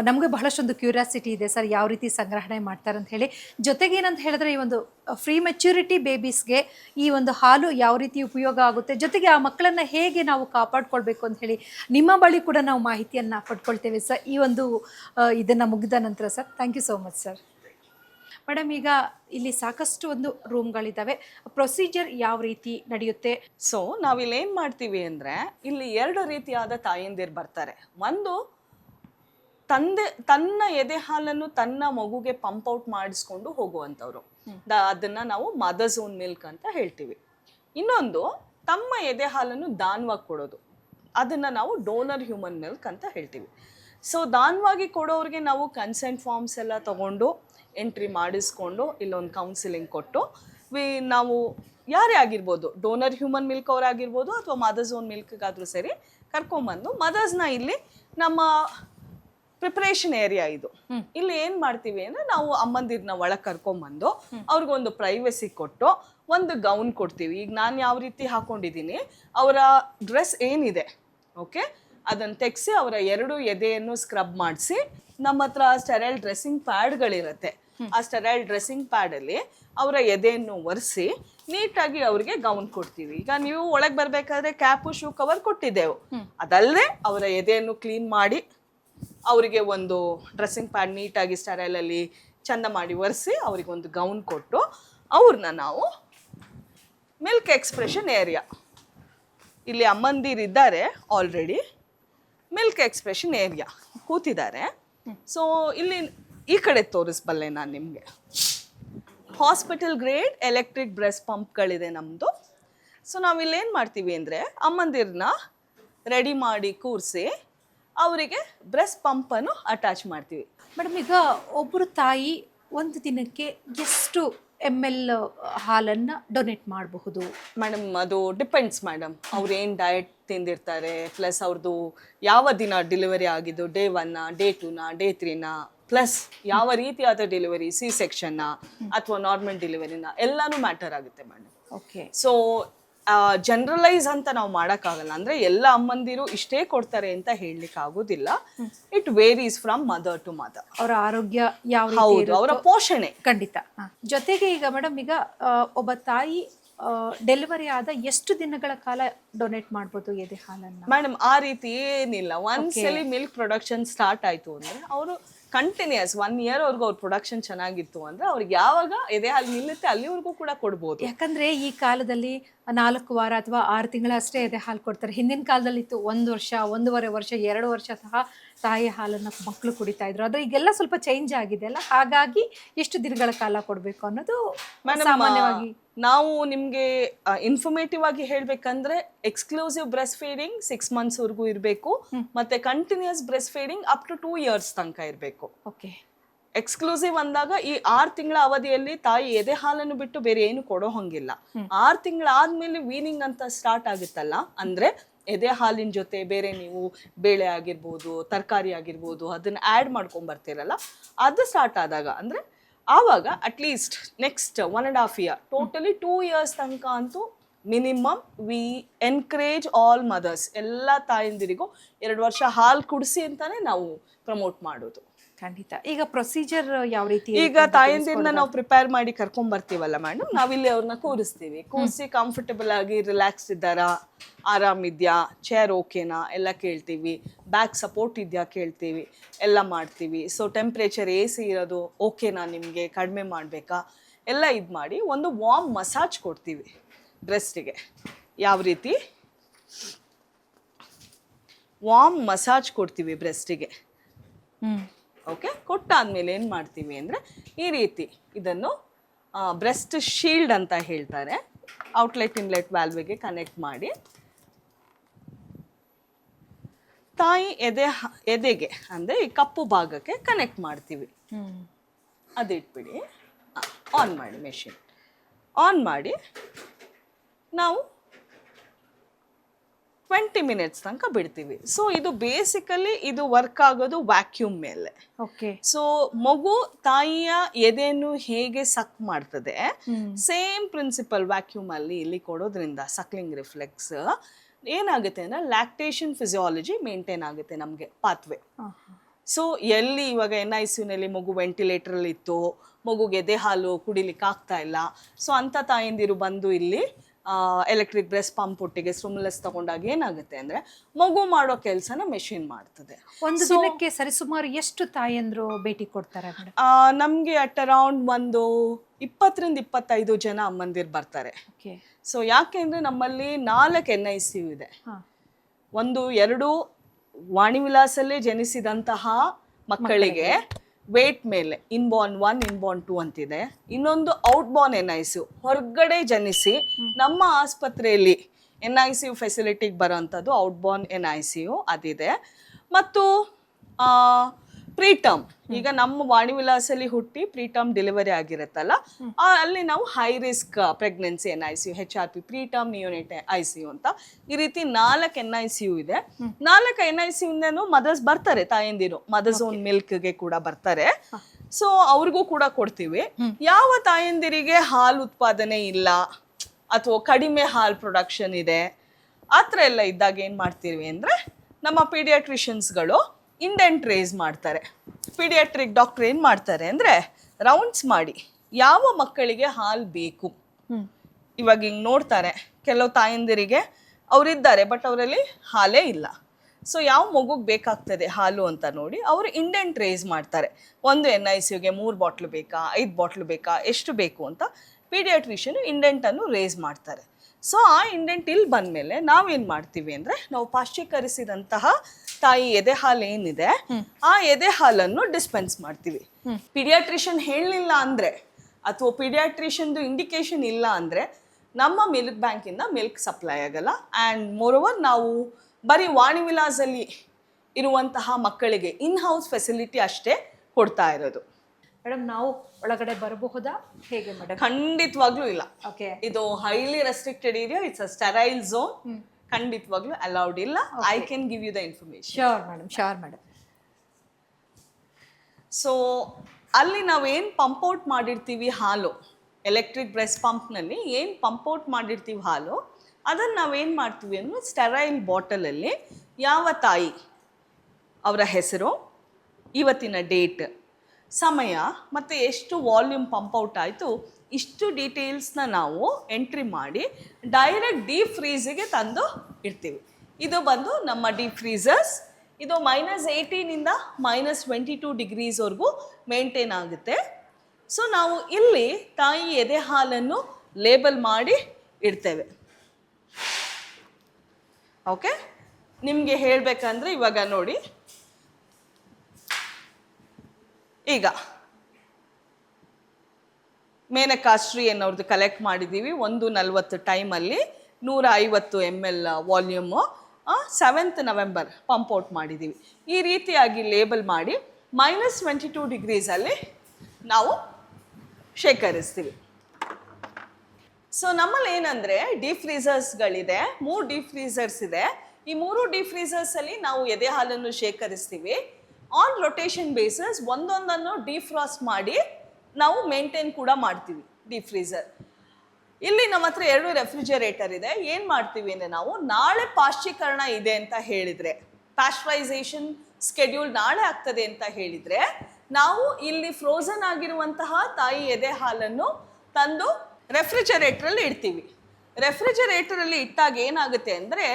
ನಮಗೆ ಬಹಳಷ್ಟೊಂದು ಕ್ಯೂರಿಯಾಸಿಟಿ ಇದೆ ಸರ್ ಯಾವ ರೀತಿ ಸಂಗ್ರಹಣೆ ಮಾಡ್ತಾರೆ ಅಂತ ಹೇಳಿ. ಜೊತೆಗೆ ಏನಂತ ಹೇಳಿದ್ರೆ ಈ ಒಂದು ಫ್ರೀ ಮೆಚ್ಯೂರಿಟಿ ಬೇಬೀಸ್ಗೆ ಈ ಒಂದು ಹಾಲು ಯಾವ ರೀತಿ ಉಪಯೋಗ ಆಗುತ್ತೆ, ಜೊತೆಗೆ ಆ ಮಕ್ಕಳನ್ನ ಹೇಗೆ ನಾವು ಕಾಪಾಡ್ಕೊಳ್ಬೇಕು ಅಂತ ಹೇಳಿ ನಿಮ್ಮ ಬಳಿ ಕೂಡ ನಾವು ಮಾಹಿತಿಯನ್ನು ಪಡ್ಕೊಳ್ತೇವೆ ಸರ್. ಈ ಒಂದು ಇದನ್ನು ಮುಗಿದ ನಂತರ sir. Thank you so much sir madam ಈಗ ಇಲ್ಲಿ ಸಾಕಷ್ಟು ಒಂದು ರೂಮ್ಗಳಿದ್ದಾವೆ ಪ್ರೊಸೀಜರ್ ಯಾವ ರೀತಿ ನಡೆಯುತ್ತೆ? ಸೊ ನಾವಿಲ್ಲಿ ಏನು ಮಾಡ್ತೀವಿ ಅಂದರೆ ಇಲ್ಲಿ ಎರಡು ರೀತಿಯಾದ ತಾಯಂದಿರು ಬರ್ತಾರೆ. ಒಂದು ತಂದೆ ತನ್ನ ಎದೆ ಹಾಲನ್ನು ತನ್ನ ಮಗುಗೆ ಪಂಪ್ ಔಟ್ ಮಾಡಿಸ್ಕೊಂಡು ಹೋಗುವಂಥವ್ರು. ಅದನ್ನ ನಾವು ಮದರ್ಸ್ ಓನ್ ಮಿಲ್ಕ್ ಅಂತ ಹೇಳ್ತೀವಿ. ಇನ್ನೊಂದು ತಮ್ಮ ಎದೆ ಹಾಲನ್ನು ದಾನವಾಗಿ ಕೊಡೋದು. ಅದನ್ನು ನಾವು ಡೋನರ್ ಹ್ಯೂಮನ್ ಮಿಲ್ಕ್ ಅಂತ ಹೇಳ್ತೀವಿ. ಸೊ ದಾನವಾಗಿ ಕೊಡೋರಿಗೆ ನಾವು ಕನ್ಸೆಂಟ್ ಫಾರ್ಮ್ಸ್ ಎಲ್ಲ ತಗೊಂಡು ಎಂಟ್ರಿ ಮಾಡಿಸ್ಕೊಂಡು ಇಲ್ಲೊಂದು ಕೌನ್ಸಿಲಿಂಗ್ ಕೊಟ್ಟು ವಿ ನಾವು ಯಾರೇ ಆಗಿರ್ಬೋದು ಡೋನರ್ ಹ್ಯೂಮನ್ ಮಿಲ್ಕ್ ಅವರಾಗಿರ್ಬೋದು ಅಥವಾ ಮದರ್ಸ್ ಓನ್ ಮಿಲ್ಕ್ಗಾದರೂ ಸರಿ ಕರ್ಕೊಂಬಂದು ಮದರ್ಸ್ನ ಇಲ್ಲಿ ನಮ್ಮ ಪ್ರಿಪ್ರೇಷನ್ ಏರಿಯಾ ಇದು. ಇಲ್ಲಿ ಏನು ಮಾಡ್ತೀವಿ ಅಂದರೆ ನಾವು ಅಮ್ಮಂದಿರನ್ನ ಒಳಗೆ ಕರ್ಕೊಂಬಂದು ಅವ್ರಿಗೊಂದು ಪ್ರೈವಸಿ ಕೊಟ್ಟು ಒಂದು ಗೌನ್ ಕೊಡ್ತೀವಿ. ಈಗ ನಾನು ಯಾವ ರೀತಿ ಹಾಕೊಂಡಿದ್ದೀನಿ ಅವರ ಡ್ರೆಸ್ ಏನಿದೆ ಓಕೆ ಅದನ್ನು ತೆಗೆಸಿ ಅವರ ಎರಡು ಎದೆಯನ್ನು ಸ್ಕ್ರಬ್ ಮಾಡಿಸಿ ನಮ್ಮ ಹತ್ರ ಸ್ಟೆರೈಲ್ ಡ್ರೆಸ್ಸಿಂಗ್ ಪ್ಯಾಡ್ಗಳಿರುತ್ತೆ ಆ ಸ್ಟೆರೈಲ್ ಡ್ರೆಸ್ಸಿಂಗ್ ಪ್ಯಾಡಲ್ಲಿ ಅವರ ಎದೆಯನ್ನು ಒರೆಸಿ ನೀಟಾಗಿ ಅವರಿಗೆ ಗೌನ್ ಕೊಡ್ತೀವಿ. ಈಗ ನೀವು ಒಳಗೆ ಬರಬೇಕಾದ್ರೆ ಕ್ಯಾಪು ಶೂ ಕವರ್ ಕೊಟ್ಟಿದ್ದೆವು. ಅದಲ್ಲದೆ ಅವರ ಎದೆಯನ್ನು ಕ್ಲೀನ್ ಮಾಡಿ ಅವರಿಗೆ ಒಂದು ಡ್ರೆಸ್ಸಿಂಗ್ ಪ್ಯಾಡ್ ನೀಟಾಗಿ ಸ್ಟೈಲಲ್ಲಿ ಚಂದ ಮಾಡಿ ಒರೆಸಿ ಅವರಿಗೆ ಒಂದು ಗೌನ್ ಕೊಟ್ಟು ಅವ್ರನ್ನ ನಾವು ಮಿಲ್ಕ್ ಎಕ್ಸ್ಪ್ರೆಷನ್ ಏರಿಯಾ ಇಲ್ಲಿ ಅಮ್ಮಂದಿರಿದ್ದಾರೆ ಆಲ್ರೆಡಿ ಮಿಲ್ಕ್ ಎಕ್ಸ್ಪ್ರೆಷನ್ ಏರಿಯಾ ಕೂತಿದ್ದಾರೆ. ಸೊ ಇಲ್ಲಿ ಈ ಕಡೆ ತೋರಿಸ್ಬಲ್ಲೆ ನಾನು ನಿಮಗೆ. ಹಾಸ್ಪಿಟಲ್ ಗ್ರೇಡ್ ಎಲೆಕ್ಟ್ರಿಕ್ ಬ್ರೆಸ್ ಪಂಪ್ಗಳಿದೆ ನಮ್ಮದು ಸೊ ನಾವಿಲ್ಲಿ ಏನು ಮಾಡ್ತೀವಿ ಅಂದರೆ ಅಮ್ಮಂದಿರನ್ನ ರೆಡಿ ಮಾಡಿ ಕೂರಿಸಿ ಅವರಿಗೆ ಬ್ರೆಸ್ಟ್ ಪಂಪನ್ನು ಅಟ್ಯಾಚ್ ಮಾಡ್ತೀವಿ. ಮೇಡಮ್ ಈಗ ಒಬ್ಬರು ತಾಯಿ ಒಂದು ದಿನಕ್ಕೆ ಎಷ್ಟು ಎಂ ಎಲ್ ಹಾಲನ್ನು ಡೊನೇಟ್ ಮಾಡಬಹುದು? ಮೇಡಮ್ ಅದು ಡಿಪೆಂಡ್ಸ್ ಮೇಡಮ್ ಅವ್ರೇನು ಡಯಟ್ ತಿಂದಿರ್ತಾರೆ ಪ್ಲಸ್ ಅವ್ರದ್ದು ಯಾವ ದಿನ ಡೆಲಿವರಿ ಆಗಿದ್ದು ಡೇ ಒನ್ನ ಡೇ ಟೂನ ಡೇ ತ್ರೀನ ಪ್ಲಸ್ ಯಾವ ರೀತಿಯಾದ ಡೆಲಿವರಿ ಸಿ ಸೆಕ್ಷನ್ನ ಅಥವಾ ನಾರ್ಮಲ್ ಡೆಲಿವರಿನ ಎಲ್ಲಾನು ಮ್ಯಾಟರ್ ಆಗುತ್ತೆ ಮೇಡಮ್ ಓಕೆ ಸೊ ಜನರಲೈಸ್ ಅಂತ ನಾವು ಮಾಡೋಕ್ಕಾಗಲ್ಲ. ಅಂದರೆ ಎಲ್ಲ ಅಮ್ಮಂದಿರು ಇಷ್ಟೇ ಕೊಡ್ತಾರೆ ಅಂತ ಹೇಳಲಿಕ್ಕೆ ಆಗೋದಿಲ್ಲ. It varies from mother to mother ಅವರ ಆರೋಗ್ಯ ಯಾವ ರೀತಿ ಹೌದು ಇರುತ್ತೋ- ಅವರ ಪೋಷಣೆ. ಖಂಡಿತ. ಜೊತೆಗೆ ಈಗ ಮೇಡಮ್ ಈಗ ಆ, ಒಬ್ಬ ತಾಯಿ ಡೆಲಿವರಿ ಆದ ಎಷ್ಟು ದಿನಗಳ ಕಾಲ ಡೊನೇಟ್ ಮಾಡ್ಬೋದು ಎದೆ ಹಾಲನ್ನ? ಮೇಡಮ್ ಆ ರೀತಿ ಏನಿಲ್ಲ. ಒಂದ್ಸಲಿ ಮಿಲ್ಕ್ ಪ್ರೊಡಕ್ಷನ್ ಸ್ಟಾರ್ಟ್ ಆಯ್ತು ಅಂದರೆ ಅವರು ಕಂಟಿನ್ಯೂಸ್ ಒನ್ ಇಯರ್ ಅವ್ರಿಗೆ ಅವ್ರ ಪ್ರೊಡಕ್ಷನ್ ಚೆನ್ನಾಗಿತ್ತು ಅಂದ್ರೆ ಅವ್ರಿಗೆ ಯಾವಾಗ ಎದೆ ಹಾಲು ನಿಲ್ಲುತ್ತೆ ಅಲ್ಲಿವರೆಗೂ ಕೂಡ ಕೊಡ್ಬೋದು. ಯಾಕಂದ್ರೆ ಈ ಕಾಲದಲ್ಲಿ ನಾಲ್ಕು ವಾರ ಅಥವಾ ಆರು ತಿಂಗಳ ಅಷ್ಟೇ ಎದೆ ಹಾಲು ಕೊಡ್ತಾರೆ. ಹಿಂದಿನ ಕಾಲದಲ್ಲಿ ಇತ್ತು ಒಂದು ವರ್ಷ ಒಂದೂವರೆ ವರ್ಷ ಎರಡು ವರ್ಷ ಸಹ ತಾಯಿ ಹಾಲನ್ನು ಮಕ್ಕಳು ಕುಡಿತಾ ಇದ್ರು. ಅದು ಈಗೆಲ್ಲ ಸ್ವಲ್ಪ ಚೇಂಜ್ ಆಗಿದೆ ಅಲ್ಲ? ಹಾಗಾಗಿ ಎಷ್ಟು ದಿನಗಳ ಕಾಲ ಕೊಡಬೇಕು ಅನ್ನೋದು ಸಾಮಾನ್ಯವಾಗಿ ನಾವು ನಿಮಗೆ ಇನ್ಫಾರ್ಮೇಟಿವ್ ಆಗಿ ಹೇಳ್ಬೇಕಂದ್ರೆ ಎಕ್ಸ್ಕ್ಲೂಸಿವ್ ಬ್ರೆಸ್ಟ್ ಫೀಡಿಂಗ್ ಸಿಕ್ಸ್ ಮಂತ್ಸ್ವರೆಗೂ ಇರಬೇಕು. ಮತ್ತೆ continuous breast feeding up to two years ತನಕ ಇರಬೇಕು. ಓಕೆ ಎಕ್ಸ್ಕ್ಲೂಸಿವ್ ಅಂದಾಗ ಈ ಆರ್ ತಿಂಗಳ ಅವಧಿಯಲ್ಲಿ ತಾಯಿ ಎದೆ ಹಾಲನ್ನು ಬಿಟ್ಟು ಬೇರೆ ಏನು ಕೊಡೋ ಹಂಗಿಲ್ಲ. ಆರು ತಿಂಗಳ ಆದ್ಮೇಲೆ ವೀನಿಂಗ್ ಅಂತ ಸ್ಟಾರ್ಟ್ ಆಗುತ್ತಲ್ಲ ಅಂದ್ರೆ ಎದೆ ಹಾಲಿನ ಜೊತೆ ಬೇರೆ ನೀವು ಬೇಳೆ ಆಗಿರ್ಬೋದು ತರಕಾರಿ ಆಗಿರ್ಬೋದು ಅದನ್ನ ಆ್ಯಡ್ ಮಾಡ್ಕೊಂಡ್ ಬರ್ತೀರಲ್ಲ ಅದು ಸ್ಟಾರ್ಟ್ ಆದಾಗ ಅಂದ್ರೆ ಆವಾಗ at least next one and half year totally two years ತನಕ ಅಂತೂ minimum we encourage all mothers ಎಲ್ಲ ತಾಯಂದಿರಿಗೂ ಎರಡು ವರ್ಷ ಹಾಲು ಕುಡಿಸಿ ಅಂತಾನೆ ನಾವು ಪ್ರಮೋಟ್ ಮಾಡೋದು. ಖಂಡಿತ. ಈಗ ಪ್ರೊಸೀಜರ್ ಯಾವ ರೀತಿ ಈಗ ತಾಯಂದಿರನ್ನ ನಾವು ಪ್ರಿಪೇರ್ ಮಾಡಿ ಕರ್ಕೊಂಡ್ ಬರ್ತೀವಲ್ಲ ಮೇಡಮ್ ನಾವಿಲ್ಲಿ ಅವ್ರನ್ನ ಕೂರಿಸ್ತೀವಿ. ಕೂರಿಸಿ ಕಂಫರ್ಟಬಲ್ ಆಗಿ ರಿಲ್ಯಾಕ್ಸ್ ಇದ್ದಾರಾ? ಆರಾಮಿದ್ಯಾ ಚೇರ್ ಓಕೆನಾ ಎಲ್ಲ ಕೇಳ್ತೀವಿ. ಬ್ಯಾಕ್ ಸಪೋರ್ಟ್ ಇದೆಯಾ? ಕೇಳ್ತೀವಿ. ಎಲ್ಲ ಮಾಡ್ತೀವಿ. ಸೊ ಟೆಂಪ್ರೇಚರ್ ಎ ಸಿ ಇರೋದು ಓಕೆನಾ ನಿಮಗೆ? ಕಡಿಮೆ ಮಾಡಬೇಕಾ? ಎಲ್ಲ ಇದು ಮಾಡಿ ಒಂದು ವಾರ್ಮ್ ಮಸಾಜ್ ಕೊಡ್ತೀವಿ ಬ್ರೆಸ್ಟಿಗೆ ಯಾವ ರೀತಿ? ವಾರ್ಮ್ ಮಸಾಜ್ ಕೊಡ್ತೀವಿ ಬ್ರೆಸ್ಟಿಗೆ ಓಕೆ? ಕೊಟ್ಟಾದ್ಮೇಲೆ ಏನು ಮಾಡ್ತೀವಿ ಅಂದರೆ ಈ ರೀತಿ ಇದನ್ನು ಬ್ರೆಸ್ಟ್ ಶೀಲ್ಡ್ ಅಂತ ಹೇಳ್ತಾರೆ. ಔಟ್ಲೆಟ್ ಇನ್ಲೆಟ್ ವ್ಯಾಲ್ವಿಗೆ ಕನೆಕ್ಟ್ ಮಾಡಿ. ತಾಯಿ ಎದೆ ಎದೆಗೆ ಅಂದರೆ ಈ ಕಪ್ಪು ಭಾಗಕ್ಕೆ ಕನೆಕ್ಟ್ ಮಾಡ್ತೀವಿ. ಅದಿಟ್ಬಿಡಿ. ಆನ್ ಮಾಡಿ ಮೆಷಿನ್ ಆನ್ ಮಾಡಿ ನಾವು ಟ್ವೆಂಟಿ ಮಿನಿಟ್ಸ್ ತನಕ ಬಿಡ್ತೀವಿ. ಸೊ ಇದು ಬೇಸಿಕಲಿ ಇದು ವರ್ಕ್ ಆಗೋದು ವ್ಯಾಕ್ಯೂಮ್ ಮೇಲೆ. ಓಕೆ ಸೊ ಮಗು ತಾಯಿಯ ಎದೆಯನ್ನು ಹೇಗೆ ಸಕ್ ಮಾಡ್ತದೆ? ಸೇಮ್ ಪ್ರಿನ್ಸಿಪಲ್ ವ್ಯಾಕ್ಯೂಮ್ ಅಲ್ಲಿ ಇಲ್ಲಿ ಕೊಡೋದ್ರಿಂದ ಸಕ್ಲಿಂಗ್ ರಿಫ್ಲೆಕ್ಸ್ ಏನಾಗುತ್ತೆ ಅಂದ್ರೆ ಲ್ಯಾಕ್ಟೇಷನ್ ಫಿಸಿಯಾಲಜಿ ಮೇಂಟೈನ್ ಆಗುತ್ತೆ ನಮಗೆ ಪಾತ್ವೆ ಸೊ ಎಲ್ಲಿ ಇವಾಗ ಎನ್ ಐ ಸಿನಲ್ಲಿ ಮಗು ವೆಂಟಿಲೇಟ್ರಲ್ಲಿ ಇತ್ತು ಮಗುಗೆ ಎದೆ ಹಾಲು ಕುಡಿಲಿಕ್ಕೆ ಆಗ್ತಾ ಇಲ್ಲ. ಸೊ ಅಂಥ ತಾಯಂದಿರು ಬಂದು ಇಲ್ಲಿ ಎಲೆಕ್ಟ್ರಿಕ್ ಬ್ರೆಸ್ ಪಂಪ್ ಒಟ್ಟಿಗೆ ಸ್ಟಿಮ್ಯುಲಸ್ ತಗೊಂಡಾಗ ಏನಾಗುತ್ತೆ ಅಂದ್ರೆ ಮಗು ಮಾಡೋ ಕೆಲಸನ ಮೆಷಿನ್ ಮಾಡ್ತದೆ. ಒಂದು ದಿನಕ್ಕೆ ಸರಿಸುಮಾರು ಎಷ್ಟು ತಾಯಂದ್ರು ಭೇಟಿ ಕೊಡ್ತಾರೆ ನಮ್ಗೆ ನಮಗೆ ಅಟ್ ಅರೌಂಡ್ ಒಂದು ಇಪ್ಪತ್ತರಿಂದ ಇಪ್ಪತ್ತೈದು ಜನ ಅಮ್ಮಂದಿರು ಬರ್ತಾರೆ. ಸೊ ಯಾಕೆ ಅಂದ್ರೆ ನಮ್ಮಲ್ಲಿ ನಾಲ್ಕು ಎನ್ ಐ ಸಿ ಯು ಇದೆ. ಒಂದು ಎರಡು ವಾಣಿ ವಿಲಾಸಲ್ಲಿ ಜನಿಸಿದಂತಹ ಮಕ್ಕಳಿಗೆ. ವೇಟ್ ಮೇಲೆ ಇನ್ಬಾರ್ನ್ ಒನ್ ಇನ್ಬಾರ್ನ್ ಟೂ ಅಂತಿದೆ. ಇನ್ನೊಂದು ಔಟ್ ಬಾರ್ನ್ ಎನ್ ಯು ಹೊರಗಡೆ ಜನಿಸಿ ನಮ್ಮ ಆಸ್ಪತ್ರೆಯಲ್ಲಿ ಎನ್ ಐ ಸಿ ಯು ಫೆಸಿಲಿಟಿಗೆ ಬರೋವಂಥದ್ದು outborn N I C U ಅದಿದೆ. ಮತ್ತು ಪ್ರೀಟರ್ಮ್ ಈಗ ನಮ್ಮ ವಾಣಿ ವಿಲಾಸಲ್ಲಿ ಹುಟ್ಟಿ ಪ್ರೀಟರ್ಮ್ ಡೆಲಿವರಿ ಆಗಿರುತ್ತಲ್ಲ ಅಲ್ಲಿ ನಾವು high risk pregnancy N I C U H R P preterm neonate I C U ಅಂತ ಈ ರೀತಿ ನಾಲ್ಕು ಎನ್ ಐ ಸಿ ಯು ಇದೆ. ನಾಲ್ಕು ಎನ್ ಐ ಸಿ ಯುಂದನೂ ಮದರ್ಸ್ ಬರ್ತಾರೆ ತಾಯಂದಿರು. ಮದರ್ಸ್ ಓನ್ ಮಿಲ್ಕ್ಗೆ ಕೂಡ ಬರ್ತಾರೆ. ಸೊ ಅವ್ರಿಗೂ ಕೂಡ ಕೊಡ್ತೀವಿ. ಯಾವ ತಾಯಂದಿರಿಗೆ ಹಾಲು ಉತ್ಪಾದನೆ ಇಲ್ಲ ಅಥವಾ ಕಡಿಮೆ ಹಾಲು ಪ್ರೊಡಕ್ಷನ್ ಇದೆ ಆ ಥರ ಎಲ್ಲ ಇದ್ದಾಗ ಏನು ಮಾಡ್ತೀವಿ ಅಂದರೆ ನಮ್ಮ ಪೀಡಿಯಾಟ್ರಿಷಿಯನ್ಸ್ಗಳು ಇಂಡೆಂಟ್ ರೇಸ್ ಮಾಡ್ತಾರೆ. ಪೀಡಿಯಾಟ್ರಿಕ್ ಡಾಕ್ಟರ್ ಏನು ಮಾಡ್ತಾರೆ ಅಂದರೆ ರೌಂಡ್ಸ್ ಮಾಡಿ ಯಾವ ಮಕ್ಕಳಿಗೆ ಹಾಲು ಬೇಕು. ಇವಾಗ ಹಿಂಗೆ ನೋಡ್ತಾರೆ ಕೆಲವು ತಾಯಂದಿರಿಗೆ ಅವರಿದ್ದಾರೆ ಬಟ್ ಅವರಲ್ಲಿ ಹಾಲೇ ಇಲ್ಲ. ಸೊ ಯಾವ ಮಗುಗೆ ಬೇಕಾಗ್ತದೆ ಹಾಲು ಅಂತ ನೋಡಿ ಅವರು ಇಂಡೆಂಟ್ ರೇಸ್ ಮಾಡ್ತಾರೆ. ಒಂದು ಎನ್ ಐ ಸಿಗೆ ಮೂರು ಬಾಟ್ಲು ಬೇಕಾ ಐದು ಬಾಟ್ಲು ಬೇಕಾ ಎಷ್ಟು ಬೇಕು ಅಂತ ಪೀಡಿಯಾಟ್ರಿಷಿಯನ್ ಇಂಡೆಂಟನ್ನು ರೇಸ್ ಮಾಡ್ತಾರೆ. ಸೊ ಆ ಇಂಡೆಂಟ್ ಇಲ್ಲಿ ಬಂದಮೇಲೆ ನಾವೇನು ಮಾಡ್ತೀವಿ ಅಂದರೆ ನಾವು ಪಾಶ್ಚೀಕರಿಸಿದಂತಹ ತಾಯಿ ಎದೆ ಹಾಲು ಏನಿದೆ ಆ ಎದೆ ಹಾಲನ್ನು ಡಿಸ್ಪೆನ್ಸ್ ಮಾಡ್ತೀವಿ. ಪೀಡಿಯಾಟ್ರಿಷಿಯನ್ ಹೇಳಲಿಲ್ಲ ಅಂದರೆ ಅಥವಾ ಪೀಡಿಯಾಟ್ರಿಷಿಯನ್ದು ಇಂಡಿಕೇಶನ್ ಇಲ್ಲ ಅಂದರೆ ನಮ್ಮ ಮಿಲ್ಕ್ ಬ್ಯಾಂಕಿಂದ ಮಿಲ್ಕ್ ಸಪ್ಲೈ ಆಗಲ್ಲ. ಆ್ಯಂಡ್ ಓವರ್ ನಾವು ಬರೀ ವಾಣಿ ವಿಲಾಸಲ್ಲಿ ಇರುವಂತಹ ಮಕ್ಕಳಿಗೆ ಇನ್ ಹೌಸ್ ಫೆಸಿಲಿಟಿ ಅಷ್ಟೇ ಕೊಡ್ತಾ ಇರೋದು. ಮೇಡಮ್ ನಾವು ಒಳಗಡೆ ಬರಬಹುದಾ? ಹೇಗೆ ಮೇಡಮ್ ಖಂಡಿತವಾಗ್ಲೂ ಇಲ್ಲ. ಓಕೆ ಇದು highly restricted area it's a sterile zone ಖಂಡಿತವಾಗ್ಲೂ ಅಲೌಡ್ ಇಲ್ಲ. I can give you the information sure madam sure madam so ಅಲ್ಲಿ ನಾವೇನು ಪಂಪೌಟ್ ಮಾಡಿರ್ತೀವಿ ಹಾಲು ಎಲೆಕ್ಟ್ರಿಕ್ ಬ್ರೆಸ್ಟ್ ಪಂಪ್ನಲ್ಲಿ ಏನು ಪಂಪೌಟ್ ಮಾಡಿರ್ತೀವಿ ಹಾಲು ಅದನ್ನು ನಾವೇನು ಮಾಡ್ತೀವಿ ಅಂದರೆ ಸ್ಟೆರೈಲ್ ಬಾಟಲಲ್ಲಿ ಯಾವ ತಾಯಿ ಅವರ ಹೆಸರು ಇವತ್ತಿನ ಡೇಟ್ ಸಮಯ ಮತ್ತು ಎಷ್ಟು ವಾಲ್ಯೂಮ್ ಪಂಪೌಟ್ ಆಯಿತು ಇಷ್ಟು ಡೀಟೇಲ್ಸ್ನ ನಾವು ಎಂಟ್ರಿ ಮಾಡಿ ಡೈರೆಕ್ಟ್ ಡೀಪ್ ಫ್ರೀಸಿಗೆ ತಂದು ಇಡ್ತೀವಿ. ಇದು ಬಂದು ನಮ್ಮ ಡೀಪ್ ಫ್ರೀಸರ್ಸ್. ಇದು ಮೈನಸ್ ಏಯ್ಟೀನಿಂದ ಮೈನಸ್ ಟ್ವೆಂಟಿ ಟೂ ಡಿಗ್ರೀಸ್ವರೆಗೂ ಮೇಂಟೈನ್ ಆಗುತ್ತೆ. ಸೊ ನಾವು ಇಲ್ಲಿ ತಾಯಿ ಎದೆ ಹಾಲನ್ನು ಲೇಬಲ್ ಮಾಡಿ ಇಡ್ತೇವೆ. ಓಕೆ ನಿಮಗೆ ಹೇಳಬೇಕಂದ್ರೆ ಇವಾಗ ನೋಡಿ. ಈಗ. ಮೇನಕಾಶ್ರೀ ಅನ್ನೋರ್ದು ಕಲೆಕ್ಟ್ ಮಾಡಿದ್ದೀವಿ ಒಂದು ನಲ್ವತ್ತು ಟೈಮಲ್ಲಿ ನೂರ ಐವತ್ತು M L volume seventh November pump out ಮಾಡಿದ್ದೀವಿ ಈ ರೀತಿಯಾಗಿ ಲೇಬಲ್ ಮಾಡಿ ಮೈನಸ್ ಟ್ವೆಂಟಿ ಟೂ ಡಿಗ್ರೀಸಲ್ಲಿ ನಾವು ಶೇಖರಿಸ್ತೀವಿ. ಸೊ ನಮ್ಮಲ್ಲಿ ಏನಂದರೆ ಡೀಪ್ ಫ್ರೀಸರ್ಸ್ಗಳಿದೆ ಮೂರು ಡೀಪ್ ಫ್ರೀಸರ್ಸ್ ಇದೆ. ಈ ಮೂರು ಡೀಪ್ ಫ್ರೀಸರ್ಸಲ್ಲಿ ನಾವು ಎದೆ ಹಾಲನ್ನು ಶೇಖರಿಸ್ತೀವಿ. ಆನ್ ರೊಟೇಷನ್ ಬೇಸಸ್ ಒಂದೊಂದನ್ನು ಡಿಫ್ರಾಸ್ಟ್ ಮಾಡಿ ನಾವು ಮೇಂಟೈನ್ ಕೂಡ ಮಾಡ್ತೀವಿ ಡೀಪ್ ಫ್ರೀಸರ್ ಇಲ್ಲಿ ನಮ್ಮ ಹತ್ರ ಎರಡು ರೆಫ್ರಿಜರೇಟರ್ ಇದೆ. ಏನು ಮಾಡ್ತೀವಿ ಅಂದರೆ ನಾವು ನಾಳೆ ಪಾಶ್ಚೀಕರಣ ಇದೆ ಅಂತ ಹೇಳಿದರೆ ಪ್ಯಾಶ್ಚರೈಸೇಷನ್ ಸ್ಕೆಡ್ಯೂಲ್ ನಾಳೆ ಆಗ್ತದೆ ಅಂತ ಹೇಳಿದರೆ, ನಾವು ಇಲ್ಲಿ ಫ್ರೋಸನ್ ಆಗಿರುವಂತಹ ತಾಯಿ ಎದೆ ಹಾಲನ್ನು ತಂದು ರೆಫ್ರಿಜರೇಟ್ರಲ್ಲಿ ಇಡ್ತೀವಿ. ರೆಫ್ರಿಜರೇಟರಲ್ಲಿ ಇಟ್ಟಾಗ ಏನಾಗುತ್ತೆ ಅಂದರೆ,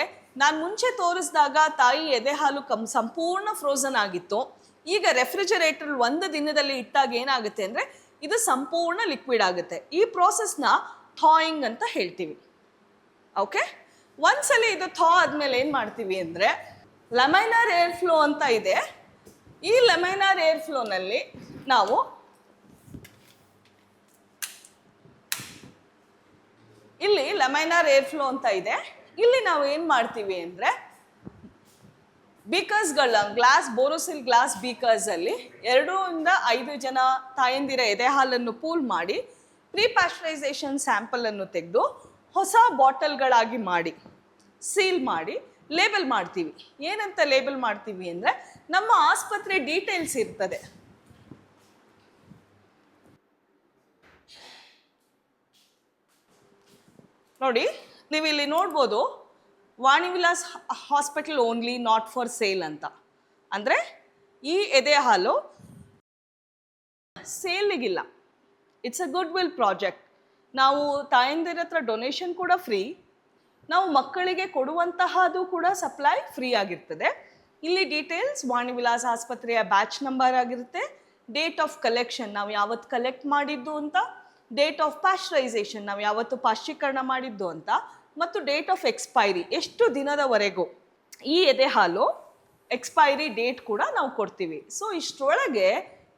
ನಾನು ಮುಂಚೆ ತೋರಿಸಿದಾಗ ತಾಯಿ ಎದೆ ಹಾಲು ಕಂ, ಸಂಪೂರ್ಣ ಫ್ರೋಸನ್ ಆಗಿತ್ತು. ಈಗ ರೆಫ್ರಿಜರೇಟರ್ ಒಂದು ದಿನದಲ್ಲಿ ಇಟ್ಟಾಗ ಏನಾಗುತ್ತೆ ಅಂದರೆ ಇದು ಸಂಪೂರ್ಣ ಲಿಕ್ವಿಡ್ ಆಗುತ್ತೆ. ಈ ಪ್ರೋಸೆಸ್ನ ಥಾಯಿಂಗ್ ಅಂತ ಹೇಳ್ತೀವಿ. ಓಕೆ ಒಂದ್ಸಲಿ ಇದು ಥಾ ಆದಮೇಲೆ ಏನು ಮಾಡ್ತೀವಿ ಅಂದರೆ ಲೆಮೈನರ್ ಏರ್ ಫ್ಲೋ ಅಂತ ಇದೆ. ಈ ಲೆಮೈನರ್ ಏರ್ ಫ್ಲೋನಲ್ಲಿ ನಾವು ಇಲ್ಲಿ ಲೆಮೈನರ್ ಏರ್ ಫ್ಲೋ ಅಂತ ಇದೆ. ಇಲ್ಲಿ ನಾವು ಏನು ಮಾಡ್ತೀವಿ ಅಂದರೆ ಬೀಕರ್ಸ್ಗಳ ಗ್ಲಾಸ್ ಬೋರೋಸಿಲ್ ಗ್ಲಾಸ್ ಬೀಕರ್ಸಲ್ಲಿ ಎರಡರಿಂದ ಐದು ಜನ ತಾಯಂದಿರ ಎದೆ ಹಾಲನ್ನು ಪೂಲ್ ಮಾಡಿ ಪ್ರೀ ಪ್ಯಾಶ್ಚರೈಸೇಷನ್ ಸ್ಯಾಂಪಲನ್ನು ತೆಗೆದು ಹೊಸ ಬಾಟಲ್ಗಳಾಗಿ ಮಾಡಿ ಸೀಲ್ ಮಾಡಿ ಲೇಬಲ್ ಮಾಡ್ತೀವಿ. ಏನಂತ ಲೇಬಲ್ ಮಾಡ್ತೀವಿ ಅಂದರೆ ನಮ್ಮ ಆಸ್ಪತ್ರೆ ಡೀಟೇಲ್ಸ್ ಇರ್ತದೆ. ನೋಡಿ ನೀವು ಇಲ್ಲಿ ನೋಡ್ಬೋದು Vani Vilas hospital only not for sale ಅಂತ. ಅಂದರೆ ಈ ಎದೆ ಹಾಲು ಸೇಲಿಗಿಲ್ಲ it's a goodwill project. ನಾವು ತಾಯಂದಿರ ಹತ್ರ ಡೊನೇಷನ್ ಕೂಡ ಫ್ರೀ. ನಾವು ಮಕ್ಕಳಿಗೆ ಕೊಡುವಂತಹದು ಕೂಡ ಸಪ್ಲೈ ಫ್ರೀ ಆಗಿರ್ತದೆ. ಇಲ್ಲಿ ಡೀಟೇಲ್ಸ್ ವಾಣಿ ವಿಲಾಸ್ ಆಸ್ಪತ್ರೆಯ ಬ್ಯಾಚ್ ನಂಬರ್ ಆಗಿರುತ್ತೆ. ಡೇಟ್ ಆಫ್ ಕಲೆಕ್ಷನ್ ನಾವು ಯಾವತ್ತು ಕಲೆಕ್ಟ್ ಮಾಡಿದ್ದು ಅಂತ. ಡೇಟ್ ಆಫ್ ಪಾಶ್ಚರೈಸೇಷನ್ ನಾವು ಯಾವತ್ತು ಪಾಶ್ಚೀಕರಣ ಮಾಡಿದ್ದು ಅಂತ. ಮತ್ತು ಡೇಟ್ ಆಫ್ ಎಕ್ಸ್ಪೈರಿ ಎಷ್ಟು ದಿನದವರೆಗೂ? ಈ ಎದೆ ಹಾಲು ಎಕ್ಸ್ಪೈರಿ ಡೇಟ್ ಕೂಡ ನಾವು ಕೊಡ್ತೀವಿ. ಸೊ ಇಷ್ಟರೊಳಗೆ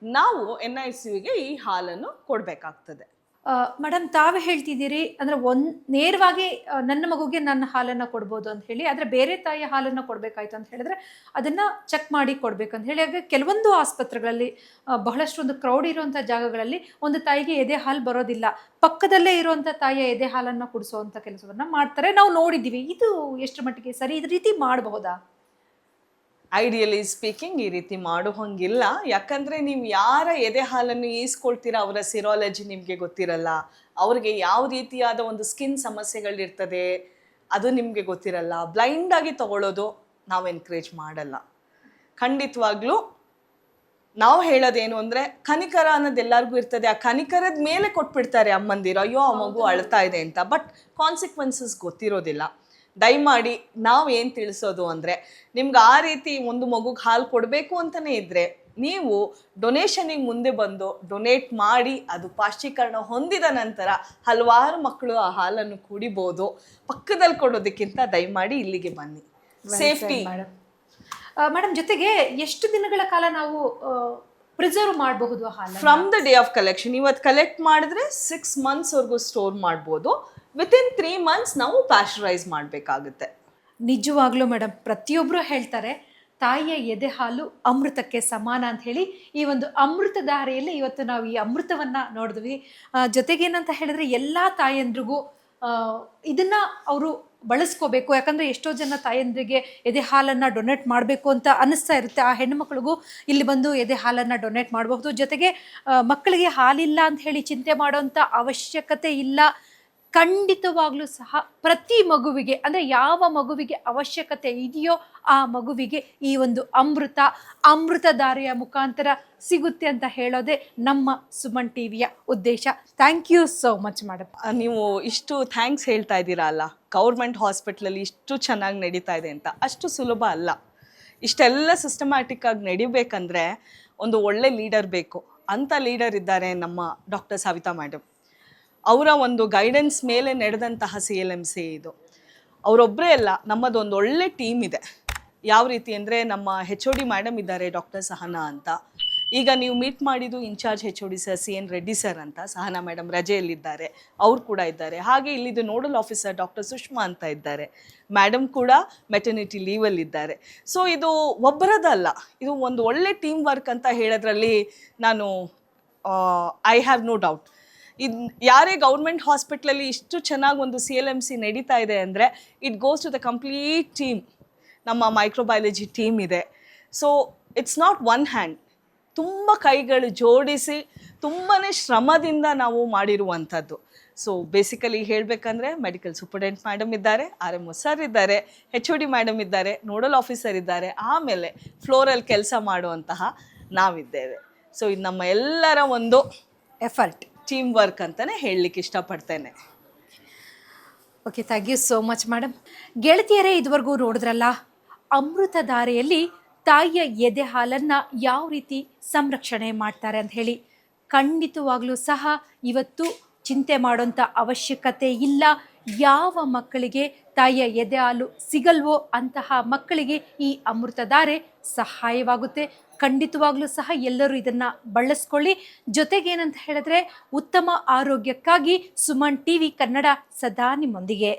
ನಾವು ಎನ್ ಐ ಸಿಗೆ ಈ ಹಾಲನ್ನು ಕೊಡಬೇಕಾಗ್ತದೆ. ಮೇಡಮ್, ತಾವೇ ಹೇಳ್ತಿದ್ದೀರಿ? ಅಂದ್ರೆ ಒಂದ್, ನೇರವಾಗಿ ನನ್ನ ಮಗುಗೆ ನನ್ನ ಹಾಲನ್ನ ಕೊಡ್ಬೋದು ಅಂತ ಹೇಳಿ, ಆದ್ರೆ ಬೇರೆ ತಾಯಿಯ ಹಾಲನ್ನ ಕೊಡಬೇಕಾಯ್ತು ಅಂತ ಹೇಳಿದ್ರೆ, ಅದನ್ನ ಚೆಕ್ ಮಾಡಿ ಕೊಡಬೇಕಂತ ಹೇಳಿ, ಹಾಗೆ ಕೆಲವೊಂದು ಆಸ್ಪತ್ರೆಗಳಲ್ಲಿ ಬಹಳಷ್ಟು ಒಂದು ಕ್ರೌಡ್ ಇರುವಂಥ ಜಾಗಗಳಲ್ಲಿ ಒಂದು ತಾಯಿಗೆ ಎದೆ ಹಾಲು ಬರೋದಿಲ್ಲ. ಪಕ್ಕದಲ್ಲೇ ಇರುವಂತ ತಾಯಿಯ ಎದೆ ಹಾಲನ್ನ ಕುಡಿಸುವಂತ ಕೆಲಸವನ್ನ ಮಾಡ್ತಾರೆ. ನಾವು ನೋಡಿದ್ದೀವಿ. ಇದು ಎಷ್ಟು ಮಟ್ಟಿಗೆ ಸರಿ? ಇದ್ ರೀತಿ ಮಾಡಬಹುದಾ? ಐಡಿಯಲಿ ಸ್ಪೀಕಿಂಗ್ ಈ ರೀತಿ ಮಾಡೋ ಹಂಗಿಲ್ಲ ಯಾಕಂದರೆ ನೀವು ಯಾರ ಎದೆ ಹಾಲನ್ನು ಈಸ್ಕೊಳ್ತೀರಾ ಅವರ ಸಿರಾಲಜಿ ನಿಮಗೆ ಗೊತ್ತಿರಲ್ಲ. ಅವ್ರಿಗೆ ಯಾವ ರೀತಿಯಾದ ಒಂದು ಸ್ಕಿನ್ ಸಮಸ್ಯೆಗಳಿರ್ತದೆ ಅದು ನಿಮಗೆ ಗೊತ್ತಿರಲ್ಲ. ಬ್ಲೈಂಡಾಗಿ ತಗೊಳ್ಳೋದು ನಾವು ಎನ್ಕರೇಜ್ ಮಾಡಲ್ಲ. ಖಂಡಿತವಾಗ್ಲೂ ನಾವು ಹೇಳೋದೇನು ಅಂದರೆ ಕನಿಕರ ಅನ್ನೋದು ಎಲ್ಲರಿಗೂ ಇರ್ತದೆ. ಆ ಕನಿಕರದ ಮೇಲೆ ಕೊಟ್ಬಿಡ್ತಾರೆ ಅಮ್ಮಂದಿರು. ಅಯ್ಯೋ ಆ ಮಗು ಅಳ್ತಾ ಇದೆ ಅಂತ. ಬಟ್ ಕಾನ್ಸಿಕ್ವೆನ್ಸಸ್ ಗೊತ್ತಿರೋದಿಲ್ಲ. ದಯಮಾಡಿ ನಾವು ಏನು ತಿಳಿಸೋದು ಅಂದರೆ ನಿಮ್ಗೆ ಆ ರೀತಿ ಒಂದು ಮಗುಗೆ ಹಾಲು ಕೊಡಬೇಕು ಅಂತಲೇ ಇದ್ದರೆ ನೀವು ಡೊನೇಷನಿಗೆ ಮುಂದೆ ಬಂದು ಡೊನೇಟ್ ಮಾಡಿ ಅದು ಪಾಶ್ಚೀಕರಣ ಹೊಂದಿದ ನಂತರ ಹಲವಾರು ಮಕ್ಕಳು ಆ ಹಾಲನ್ನು ಕುಡಿಬೋದು. ಪಕ್ಕದಲ್ಲಿ ಕೊಡೋದಕ್ಕಿಂತ ದಯಮಾಡಿ ಇಲ್ಲಿಗೆ ಬನ್ನಿ. ಸೇಫ್ಟಿ ಮೇಡಮ್ ಜೊತೆಗೆ ಎಷ್ಟು ದಿನಗಳ ಕಾಲ ನಾವು ಪ್ರಿಸರ್ವ್ ಮಾಡಬಹುದು from the day of collection ಇವತ್ತು ಕಲೆಕ್ಟ್ ಮಾಡಿದ್ರೆ ಸಿಕ್ಸ್ ಮಂತ್ಸ್ವರೆಗೂ ಸ್ಟೋರ್ ಮಾಡ್ಬೋದು. ವಿತಿನ್ ತ್ರೀ ಮಂತ್ಸ್ ನಾವು ಪ್ಯಾಶ್ಚರೈಸ್ ಮಾಡಬೇಕಾಗುತ್ತೆ. ನಿಜವಾಗ್ಲೂ ಮೇಡಮ್ ಪ್ರತಿಯೊಬ್ಬರು ಹೇಳ್ತಾರೆ, ತಾಯಿಯ ಎದೆ ಹಾಲು ಅಮೃತಕ್ಕೆ ಸಮಾನ ಅಂತ ಹೇಳಿ, ಈ ಒಂದು ಅಮೃತ ದಾರಿಯಲ್ಲಿ ಇವತ್ತು ನಾವು ಈ ಅಮೃತವನ್ನ ನೋಡಿದ್ವಿ. ಜೊತೆಗೆ ಜೊತೆಗೇನಂತ ಹೇಳಿದ್ರೆ ಎಲ್ಲ ತಾಯಂದ್ರಿಗೂ ಇದನ್ನು ಅವರು ಬಳಸ್ಕೋಬೇಕು. ಯಾಕಂದ್ರೆ ಎಷ್ಟೋ ಜನ ತಾಯಂದ್ರಿಗೆ ಎದೆ ಹಾಲನ್ನ ಡೊನೇಟ್ ಮಾಡಬೇಕು ಅಂತ ಅನಿಸ್ತಾ ಇರುತ್ತೆ. ಆ ಹೆಣ್ಣುಮಕ್ಳಿಗೂ ಇಲ್ಲಿ ಬಂದು ಎದೆ ಹಾಲನ್ನ ಡೊನೇಟ್ ಮಾಡಬಹುದು. ಜೊತೆಗೆ ಮಕ್ಕಳಿಗೆ ಹಾಲಿಲ್ಲ ಅಂತ ಹೇಳಿ ಚಿಂತೆ ಮಾಡೋವಂಥ ಅವಶ್ಯಕತೆ ಇಲ್ಲ. ಖಂಡಿತವಾಗ್ಲೂ ಸಹ ಪ್ರತಿ ಮಗುವಿಗೆ, ಅಂದರೆ ಯಾವ ಮಗುವಿಗೆ ಅವಶ್ಯಕತೆ ಇದೆಯೋ ಆ ಮಗುವಿಗೆ ಈ ಒಂದು ಅಮೃತ ಅಮೃತಧಾರೆಯ ಮುಖಾಂತರ ಸಿಗುತ್ತೆ ಅಂತ ಹೇಳೋದೇ ನಮ್ಮ ಸುಮನ್ ಟಿವಿಯ ಉದ್ದೇಶ. Thank you so much madam ನೀವು ಇಷ್ಟು ಥ್ಯಾಂಕ್ಸ್ ಹೇಳ್ತಾ ಇದ್ದೀರಾ ಅಲ್ಲ? ಗೌರ್ಮೆಂಟ್ ಹಾಸ್ಪಿಟ್ಲಲ್ಲಿ ಇಷ್ಟು ಚೆನ್ನಾಗಿ ನಡೀತಾ ಇದೆ ಅಂತ. ಅಷ್ಟು ಸುಲಭ ಅಲ್ಲ. ಇಷ್ಟೆಲ್ಲ ಸಿಸ್ಟಮ್ಯಾಟಿಕ್ ಆಗಿ ನಡಿಬೇಕಂದ್ರೆ ಒಂದು ಒಳ್ಳೆ ಲೀಡರ್ ಬೇಕು. ಅಂಥ ಲೀಡರ್ ಇದ್ದಾರೆ ನಮ್ಮ ಡಾಕ್ಟರ್ ಸವಿತಾ ಮೇಡಮ್ ಅವರ ಒಂದು ಗೈಡೆನ್ಸ್ ಮೇಲೆ ನಡೆದಂತಹ ಸಿ ಎಲ್ ಎಂ ಸಿ ಇದು. ಅವರೊಬ್ಬರೇ ಅಲ್ಲ, ನಮ್ಮದೊಂದು ಒಳ್ಳೆ ಟೀಮ್ ಇದೆ. ಯಾವ ರೀತಿ ಅಂದರೆ ನಮ್ಮ ಹೆಚ್ ಒ ಡಿ ಮೇಡಮ್ ಇದ್ದಾರೆ ಡಾಕ್ಟರ್ ಸಹನಾ ಅಂತ. ಈಗ ನೀವು ಮೀಟ್ ಮಾಡಿದ್ದು incharge H D sir C N Reddy sir ಅಂತ. ಸಹನಾ ಮೇಡಮ್ ರಜೆಯಲ್ಲಿದ್ದಾರೆ. ಅವ್ರು ಕೂಡ ಇದ್ದಾರೆ. ಹಾಗೆ ಇಲ್ಲಿದ್ದು ನೋಡಲ್ ಆಫೀಸರ್ ಡಾಕ್ಟರ್ ಸುಷ್ಮಾ ಅಂತ ಇದ್ದಾರೆ. ಮೇಡಮ್ ಕೂಡ ಮೆಟರ್ನಿಟಿ ಲೀವಲ್ಲಿದ್ದಾರೆ ಸೊ ಇದು ಒಬ್ಬರದಲ್ಲ ಇದು ಒಂದು ಒಳ್ಳೆ ಟೀಮ್ ವರ್ಕ್ ಅಂತ ಹೇಳೋದ್ರಲ್ಲಿ ನಾನು ಐ ಹ್ಯಾವ್ ನೋ ಡೌಟ್ ಇದು ಯಾರೇ ಗೌರ್ಮೆಂಟ್ ಹಾಸ್ಪಿಟ್ಲಲ್ಲಿ ಇಷ್ಟು ಚೆನ್ನಾಗಿ ಒಂದು ಸಿ ಎಲ್ ಎಂ ಸಿ ನಡೀತಾ ಇದೆ ಅಂದರೆ it goes to the complete team. ನಮ್ಮ ಮೈಕ್ರೋಬಯಾಲಜಿ ಟೀಮ್ ಇದೆ. So, it's not one hand. ತುಂಬ ಕೈಗಳು ಜೋಡಿಸಿ ತುಂಬಾ ಶ್ರಮದಿಂದ ನಾವು ಮಾಡಿರುವಂಥದ್ದು. ಸೊ, ಬೇಸಿಕಲಿ ಹೇಳಬೇಕಂದ್ರೆ ಮೆಡಿಕಲ್ ಸೂಪರ್ಡೆಂಟ್ ಮೇಡಮ್ ಇದ್ದಾರೆ, ಆರ್ ಎಂ ಸರ್ ಇದ್ದಾರೆ ಹೆಚ್ ಒ ಡಿ ಮೇಡಮ್ ಇದ್ದಾರೆ, ನೋಡಲ್ ಆಫೀಸರ್ ಇದ್ದಾರೆ, ಆಮೇಲೆ ಫ್ಲೋರಲ್ಲಿ ಕೆಲಸ ಮಾಡುವಂತಹ ನಾವಿದ್ದೇವೆ. ಸೊ, ಇದು ನಮ್ಮ ಎಲ್ಲರ ಒಂದು ಎಫರ್ಟ್. ಟೀಮ್ ವರ್ಕ್ ಅಂತಲೇ ಹೇಳಲಿಕ್ಕೆ ಇಷ್ಟಪಡ್ತೇನೆ. Okay thank you so much madam ಗೆಳತಿಯರೇ, ಇದುವರೆಗೂ ನೋಡಿದ್ರಲ್ಲ ಅಮೃತಧಾರೆಯಲ್ಲಿ ತಾಯಿಯ ಎದೆ ಹಾಲನ್ನು ಯಾವ ರೀತಿ ಸಂರಕ್ಷಣೆ ಮಾಡ್ತಾರೆ ಅಂತ ಹೇಳಿ. ಖಂಡಿತವಾಗಲೂ ಸಹ ಇವತ್ತು ಚಿಂತೆ ಮಾಡೋಂಥ ಅವಶ್ಯಕತೆ ಇಲ್ಲ. ಯಾವ ಮಕ್ಕಳಿಗೆ ತಾಯಿಯ ಎದೆ ಹಾಲು ಸಿಗಲ್ವೋ ಅಂತಹ ಮಕ್ಕಳಿಗೆ ಈ ಅಮೃತಧಾರೆ ಸಹಾಯವಾಗುತ್ತೆ. ಖಂಡಿತವಾಗ್ಲೂ ಸಹ ಎಲ್ಲರೂ ಇದನ್ನು ಬಳಸ್ಕೊಳ್ಳಿ. ಜೊತೆಗೇನಂತ ಹೇಳಿದ್ರೆ ಉತ್ತಮ ಆರೋಗ್ಯಕ್ಕಾಗಿ ಸುಮನ್ ಟಿವಿ ಕನ್ನಡ ಸದಾ ನಿಮ್ಮೊಂದಿಗೆ.